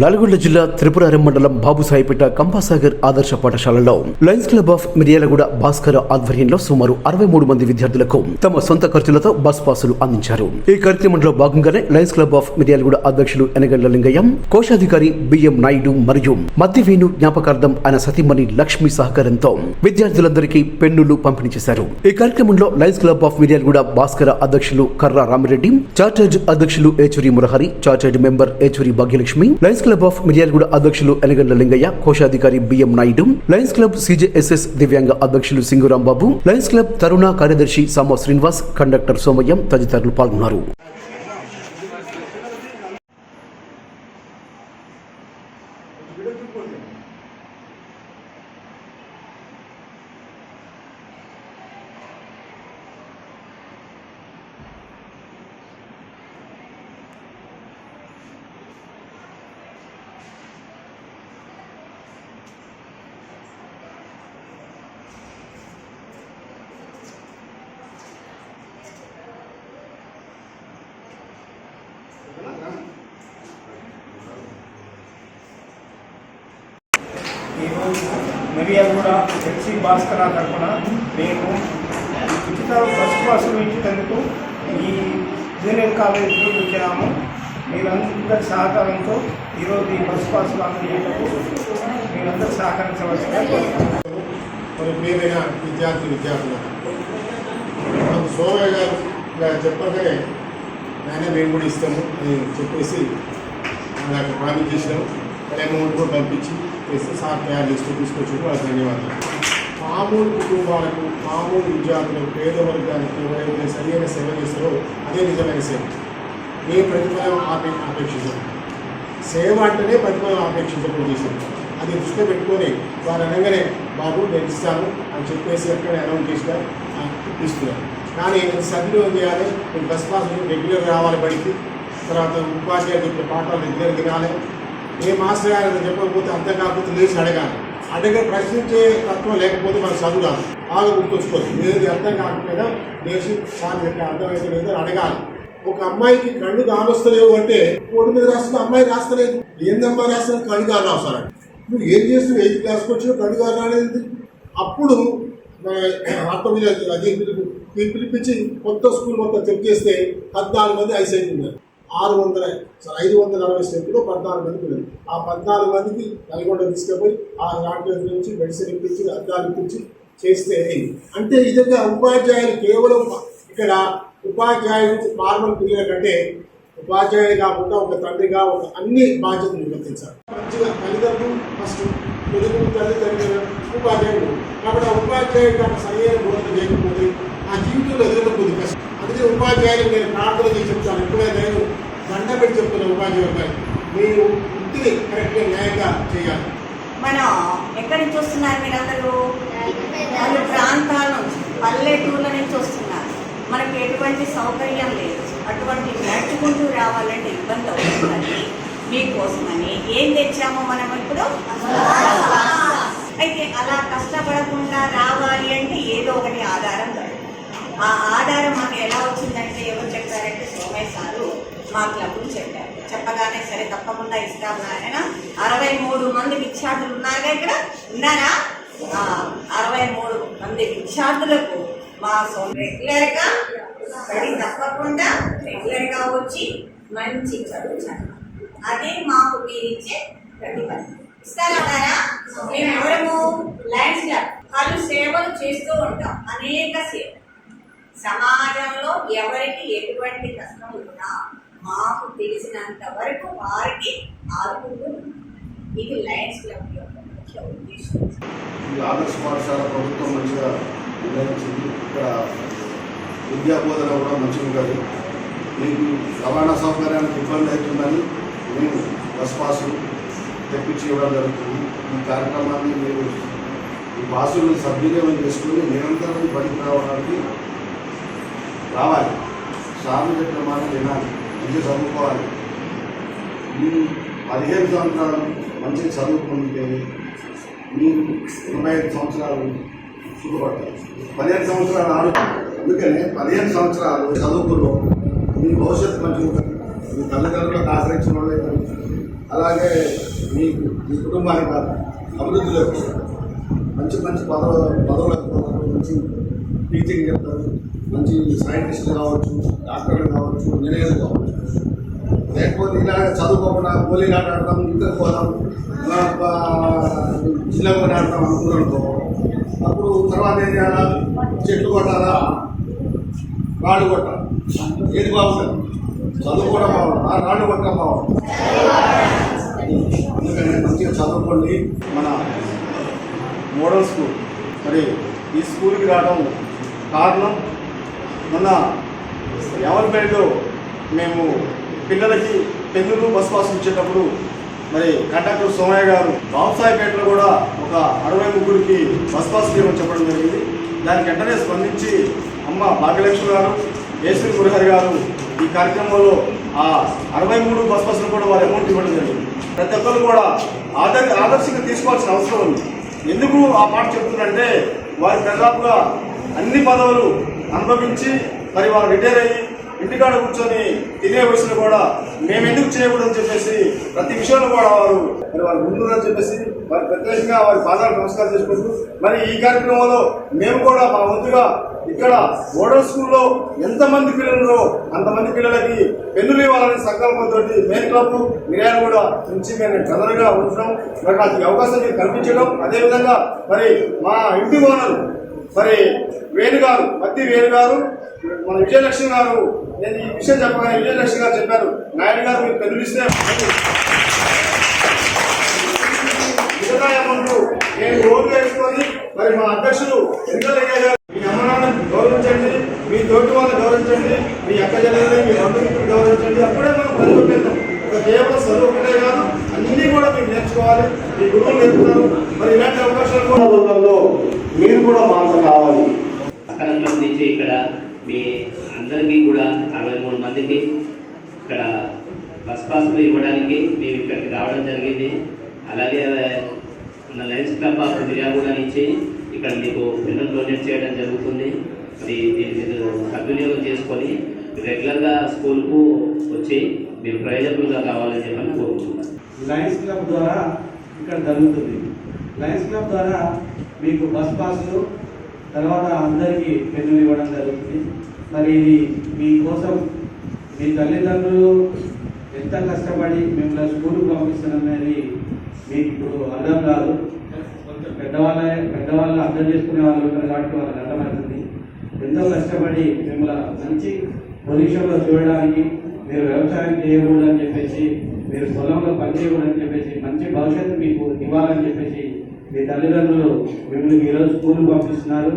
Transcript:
నల్గొండ జిల్లా త్రిపురారం మండలం బాబుసాయిపేట కంపాసాగర్ ఆదర్శ పాఠశాలలో lions club of Miryalaguda Bhaskar ఆధ్వర్యంలో సుమారు అరవై మూడు మంది విద్యార్థులకు తమ సొంత ఖర్చులతో బస్ పాసులు అందించారు. ఈ కార్యక్రమంలో భాగంగానే లయన్స్ క్లబ్ ఆఫ్ మిర్యాలగూడ అధ్యక్షులు ఎనగండ్ల లింగయ్య కోశాధికారి బిఎం నాయుడు మరియు మధ్యవేణు జ్ఞాపకార్థం ఆయన సతీమణి లక్ష్మి సహకారంతో విద్యార్థులందరికీ పెన్నులు పంపిణీ చేశారు. ఈ కార్యక్రమంలో lions club of Miryalaguda Bhaskara అధ్యక్షులు కర్రా రామిరెడ్డి చార్టర్డ్ అధ్యక్షులు Yechuri Murahari chartered member Yechuri Bhagyalakshmi lions club of Miryalaguda అధ్యక్షులు ఎనగండ్ల లింగయ్య కోశాధికారి BM Naidu lions club CJSS దివ్యాంగ అధ్యక్షులు సింగురాంబాబు లయన్స్ క్లబ్ తరుణ కార్యదర్శి సామ శ్రీనివాస్ కండక్టర్ సోమయ్యం తదితరులు పాల్గొన్నారు. ఈరోజు మిరియల్ కూడా హెచ్సి భాస్కర్ తరఫున మేము ఉచిత బస్సు పాసులు ఇచ్చేందుకు ఈ జూనియర్ కాలేజీలో వచ్చాము. మీరందరి సహకారంతో ఈరోజు ఈ బస్ పాసులు అందజేయటకు మీరందరూ సహకరించవలసిన మరి మీరైన విద్యార్థి విద్యార్థులు. మనకు సోమయ్య గారు ఇలా చెప్పగానే ఆయన మేము కూడా ఇస్తాము అని చెప్పేసి నాకు ప్రామిస్ చేసినాము అమౌంట్ కూడా పంపించి చేస్తే సార్ తయారు లిస్టు తీసుకొచ్చి వాళ్ళకి ధన్యవాదాలు మామూలు కుటుంబాలకు మామూలు విద్యార్థులకు పేద వర్గానికి ఎవరైతే సరైన సేవ చేస్తారో అదే నిజమైన సేవ ఏ ప్రతిఫలం ఆపే అపేక్షించదు సేవ అంటేనే ప్రతిఫలం ఆపేక్షించకుండా చేశారు అది దృష్టిలో పెట్టుకొని వారు అనగానే బాబు నేను ఇస్తాను అని చెప్పేసి ఎక్కడ అనౌన్స్ చేసినా ఇస్తున్నారు కానీ సద్వినియోగం చేయాలి మీకు బస్ పాస్ రెగ్యులర్ రావాలి బడికి తర్వాత ఉపాధ్యాయులు చెప్పే పాఠాలు రెగ్యులర్ తినాలి ఏ మాస్టర్ గారు చెప్పకపోతే అర్థం కాకపోతే లేచి అడగాలి. అడిగే ప్రశ్నించే తత్వం లేకపోతే మనం చదువు రాదు. బాగా గుర్తుంచుకోవచ్చు ఏది అర్థం కాకపోయినా లేచి సార్ చెప్పే అర్థమైతే లేదో అడగాలి. ఒక అమ్మాయికి కళ్ళు కానొస్తలేవు అంటే బోర్డు మీద రాస్తున్న అమ్మాయి రాస్తలేదు. ఏందమ్మా రాస్తున్న కళ్ళు కాని అవసరం నువ్వు ఏం చేస్తున్నావు? ఎయిత్ క్లాస్కి వచ్చినా కళ్ళు కాని అనేది అప్పుడు ఆటోమీద అది పిలుపు పిలిపించి కొత్త స్కూల్ మొత్తం చెక్ చేస్తే పద్నాలుగు మంది ఐసైట్ ఉన్నారు. ఆరు వందల ఐదు వందల అరవై స్టెప్లో పద్నాలుగు మంది పిల్లలు ఆ పద్నాలుగు మందికి నల్గొండ తీసుకుపోయి ఆ డాక్టర్ నుంచి మెడిసిన్ ఇప్పించి అద్దాలు ఇప్పించి చేస్తే అంటే ఈ విధంగా ఉపాధ్యాయులు కేవలం ఇక్కడ ఉపాధ్యాయులు నార్మల్ పిల్లల కంటే ఉపాధ్యాయులు కాకుండా ఒక తండ్రిగా ఒక అన్ని బాధ్యతలు నిర్వర్తించాలి. మంచిగా తల్లిదండ్రులు ఫస్ట్ తెలుగు తల్లి తండ్రులు ఉపాధ్యాయుడు కాబట్టి ఆ ఉపాధ్యాయుడు నాకు సరైన బోధన చేయకపోతే ఆ జీవితంలో ఎదుర్కొంది కష్టం. అందుకే ఉపాధ్యాయులు నేను ప్రార్థన చేసి చెప్తాను ఎప్పుడైనా నేను దండ పెట్టి చెప్తున్నాను ఉపాధ్యాయులు గారు మీరు వృత్తిని కరెక్ట్గా న్యాయంగా చేయాలి. మనం ఎక్కడి నుంచి వస్తున్నారు మీరందరూ? పలు ప్రాంతాల నుంచి పల్లెటూర్ల నుంచి వస్తున్నారు. మనకి ఎటువంటి సౌకర్యం లేదు. అటువంటి నడుచుకుంటూ రావాలంటే ఇబ్బంది అవుతుందని మీకోసమని ఏం తెచ్చామో మనం ఇప్పుడు? అయితే అలా కష్టపడకుండా రావాలి అంటే ఏదో ఒకటి ఆధారం దొరకాలి ఆ ఆధారం సారు చెప్పారు. చెప్పగానే సరే తప్పకుండా ఇస్తాం ఆయన అరవై మూడు మంది విద్యార్థులు ఉన్నారుగా ఇక్కడ? ఉన్నారా? అరవై మూడు మంది విద్యార్థులకు మా సోమ రెగ్యులర్గా స్టడీ తప్పకుండా రెగ్యులర్గా వచ్చి మంచి చదువు చదవాలి. అదే మాకు మీరిచ్చే ప్రతిఫలం. ఇస్తారా మేము ఎవరము లయన్స్ క్లబ్ వాళ్ళు సేవలు చేస్తూ ఉంటాం. అనేక సేవలు. సమాజంలో ఎవరికి ఎటువంటి కష్టం ఉన్నా మాకు తెలిసినంత వరకు వారికి ఆదుకుంటూ ఇది లయన్స్ క్లబ్ యొక్క ముఖ్య ఉద్దేశం. ఈ ఆదర్శ పాఠశాల ప్రభుత్వం మంచిగా నిర్ణయించింది ఇక్కడ విద్యా బోధన కూడా మంచిగా ఉంటుంది మీకు రవాణా సౌకర్యానికి ఇబ్బంది అవుతుందని మేము బస్ పాసులు తెప్పించి ఇవ్వడం జరుగుతుంది. ఈ కార్యక్రమాన్ని మీరు ఈ పాసులను సద్వినియోగం చేసుకుని నిరంతరం బడికి రావడానికి రావాలి. సార్లు చెప్పిన మాట వినాలి. మంచిగా చదువుకోవాలి. ఈ పదిహేను సంవత్సరాలు మంచిగా చదువుకుంటే మీరు ఇరవై ఐదు సంవత్సరాలు సుఖపడతారు. పదిహేను సంవత్సరాలు ఆడు అందుకనే పదిహేను సంవత్సరాలు చదువుకులో మీ భవిష్యత్తు మంచిగా ఉంటుంది. మీ తల్లిదండ్రులకు ఆశ్రయించిన వాళ్ళే అలాగే మీ మీ కుటుంబానికి అభివృద్ధిలోకి మంచి మంచి పదవ పదవులకు మంచి టీచింగ్ చెప్తారు. మంచి సైంటిస్ట్ కావచ్చు డాక్టర్లు కావచ్చు ఇంజనీర్లు కావచ్చు. లేకపోతే ఇలాగ చదువుకోకుండా గోళీలు ఆట ఆడతాం ఇంటర్ పోదాం చిన్న గోళీ ఆడతాం అనుకున్నానుకో అప్పుడు తర్వాత ఏం చేయాలా? చెట్లు కొట్టాలా? రాళ్ళు కొట్టాలి? ఏది బాగుంటుంది? చదువుకోవడం బాగుంది ఆ రాళ్ళు కొట్టడం బాగుంటుంది. అందుకని మంచిగా చదువుకోండి మన మోడల్ స్కూల్. మరి ఈ స్కూల్కి రావడం కారణం మొన్న ఎవరిపేటలో మేము పిల్లలకి పెన్నులు బస్ పాస్ ఇచ్చేటప్పుడు మరి కండక్టర్ సోమయ్య గారు బాబుసాయిపేటలో కూడా ఒక అరవై ముగ్గురికి బస్ పాస్ ఇవ్వమని చెప్పడం జరిగింది. దానికి వెంటనే స్పందించి అమ్మ భాగ్యలక్ష్మి గారు ఏశ్వరి గురహరి గారు ఈ కార్యక్రమంలో ఆ అరవై మూడు బస్ పాస్లు కూడా వారి అమౌంట్ ఇవ్వడం జరిగింది. ప్రతి ఒక్కరు కూడా ఆదర్ ఆదర్శంగా తీసుకోవాల్సిన అవసరం ఉంది. ఎందుకు ఆ మాట చెప్తున్నారంటే వారి దాదాపుగా అన్ని పదవులు అనుభవించి మరి వారు రిటైర్ అయ్యి ఇంటికాడ కూర్చొని తినే వయసులో కూడా మేము ఎందుకు చేయకూడదని చెప్పేసి ప్రతి విషయంలో కూడా వారు మరి వారు ముందుదని చెప్పేసి వారి ప్రత్యేకంగా వారి పాదాలు నమస్కారం చేసుకుంటూ మరి ఈ కార్యక్రమంలో మేము కూడా మా వంతుగా ఇక్కడ మోడల్ స్కూల్లో ఎంతమంది పిల్లలు అంతమంది పిల్లలకి పెన్నులు ఇవ్వాలనే సంకల్పంతో మెయిన్ క్లబ్ మిర్యాలగూడ నుంచి మేము జనరల్గా ఉంచడం మరి నాకు అవకాశం మీరు కల్పించడం అదేవిధంగా మరి మా ఇంటి ఓనర్ మరి వేణు గారు వేణుగారు వేణు గారు మన విజయలక్ష్మి గారు నేను ఈ విషయం చెప్పగానే విజయలక్ష్మి గారు చెప్పారు. నాయుడు గారు మీరు పెన్నులు మిగతా అమౌంట్ నేను ఓటు వేసుకొని మరి మా అధ్యక్షులు ఎన్నికలయ్య గారు మీ అమ్మనాన్నని గౌరవించండి మీ తోటి వాళ్ళని గౌరవించండి మీ అక్క చెల్లెల్ని మీ బంధుమిత్రులు గౌరవించండి అప్పుడే మనం పనిపెట్టాం ఒక కేవలం చదువు ఒకటే కాదు అన్నీ కూడా మీరు నేర్చుకోవాలి మీ గురువులు నేర్పుతారు మరి ఇలాంటి అవకాశాలు కూడా మీరు కూడా మాకు కావాలి. అక్కడ నుంచి ఇక్కడ మీ అందరికీ కూడా అరవై మూడు మందికి ఇక్కడ బస్ పాస్లు ఇవ్వడానికి మేము ఇక్కడికి రావడం జరిగింది. అలాగే మన లయన్స్ క్లబ్ ఆఫ్ మిర్యాగూడ నుంచి ఇక్కడ మీకు పెన్ను డొనేట్ చేయడం జరుగుతుంది. మరి దీన్ని మీరు సద్వినియోగం చేసుకొని రెగ్యులర్గా స్కూల్కు వచ్చి మీరు ప్రయోజకులుగా కావాలని చెప్పని కోరుకుంటున్నాను లయన్స్ క్లబ్ ద్వారా ఇక్కడ జరుగుతుంది. లయన్స్ క్లబ్ ద్వారా మీకు బస్ పాసులు తర్వాత అందరికీ పెన్నులు ఇవ్వడం జరుగుతుంది మరి ఇది మీకోసం మీ తల్లిదండ్రులు ఎంత కష్టపడి మిమ్మల్ని స్కూల్కి పంపిస్తున్నారనేది మీకు ఇప్పుడు అర్థం కాదు. పెద్దవాళ్ళ పెద్దవాళ్ళు అర్థం చేసుకునే వాళ్ళు ఉంటారు కాబట్టి వాళ్ళకి అర్థమవుతుంది. ఎంతో కష్టపడి మిమ్మల్ని మంచి పొజిషన్లో చూడడానికి మీరు వ్యవసాయం చేయకూడదని చెప్పేసి మీరు పొలంలో పని చేయకూడదని చెప్పేసి మంచి భవిష్యత్తు మీకు ఇవ్వాలని చెప్పేసి మీ తల్లిదండ్రులు మిమ్మల్ని ఈరోజు స్కూల్కి పంపిస్తున్నారు.